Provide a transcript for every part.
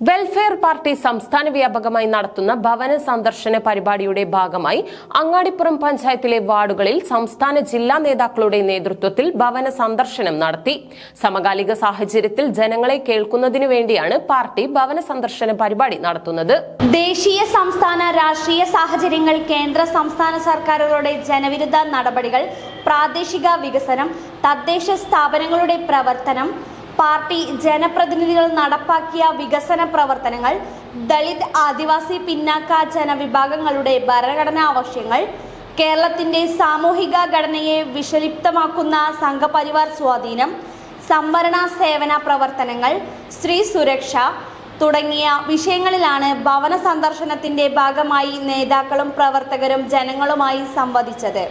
Welfare party സംസ്ഥാന വ്യാപകമായി നടത്തുന്ന ഭവന സന്ദർശന പരിപാടിയുടെ ഭാഗമായി അങ്ങാടിപ്പുറം പഞ്ചായത്തിലെ വാർഡുകളിൽ സംസ്ഥാന ജില്ലാ നേതാക്കളുടെ നേതൃത്വത്തിൽ ഭവന സന്ദർശനം നടത്തി. സമകാലിക സാഹചര്യത്തിൽ ജനങ്ങളെ കേൾക്കുന്നതിനു വേണ്ടിയാണ് പാർട്ടി ഭവന സന്ദർശന പരിപാടി നടത്തുന്നത്. ദേശീയ സംസ്ഥാന രാഷ്ട്രീയ സാഹചര്യങ്ങൾ കേന്ദ്ര സംസ്ഥാന സർക്കാരുകളുടെ ജനവിരുദ്ധ നടപടികൾ പ്രാദേശിക വികസനം തദ്ദേശ സ്ഥാപനങ്ങളുടെ പ്രവർത്തനം പാർട്ടി ജനപ്രതിനിധികൾ നടപ്പാക്കിയ വികസന പ്രവർത്തനങ്ങൾ ദളിത് ആദിവാസി പിന്നാക്ക ജനവിഭാഗങ്ങളുടെ ഭരണഘടനാ ആവശ്യങ്ങൾ കേരളത്തിന്റെ സാമൂഹിക ഘടനയെ വിഷലിപ്തമാക്കുന്ന സംഘപരിവാർ സ്വാധീനം സംവരണ സേവന പ്രവർത്തനങ്ങൾ സ്ത്രീ സുരക്ഷ തുടങ്ങിയ വിഷയങ്ങളിലാണ് ഭവന സന്ദർശനത്തിന്റെ ഭാഗമായി നേതാക്കളും പ്രവർത്തകരും ജനങ്ങളുമായി സംവദിച്ചത്.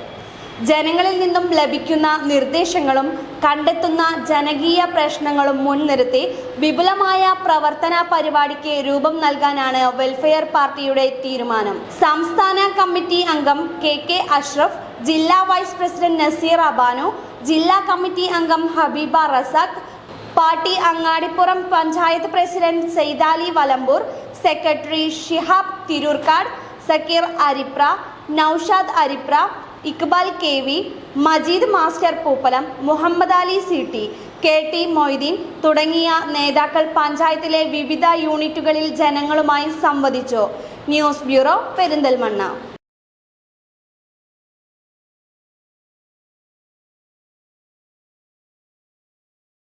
ജനങ്ങളിൽ നിന്നും ലഭിക്കുന്ന നിർദ്ദേശങ്ങളും കണ്ടെത്തുന്ന ജനകീയ പ്രശ്നങ്ങളും മുൻനിർത്തി വിപുലമായ പ്രവർത്തന പരിപാടിക്ക് രൂപം നൽകാനാണ് വെൽഫെയർ പാർട്ടിയുടെ തീരുമാനം. സംസ്ഥാന കമ്മിറ്റി അംഗം കെ കെ അഷ്റഫ് ജില്ലാ വൈസ് പ്രസിഡന്റ് നസീർ അബാനു ജില്ലാ കമ്മിറ്റി അംഗം Habeeba Razak party Angadipuram panchayat president Saithali Valambur secretary Shihab Tirurkkad Zakir Aripra Noushad Aripra Iqbal K V Majeed master Pooppalam Muhammad Ali C T K T Moideen തുടങ്ങിയ നേതാക്കൾ പഞ്ചായത്തിലെ വിവിധ യൂണിറ്റുകളിൽ ജനങ്ങളുമായി സംവദിച്ചു. News bureau Perinthalmanna.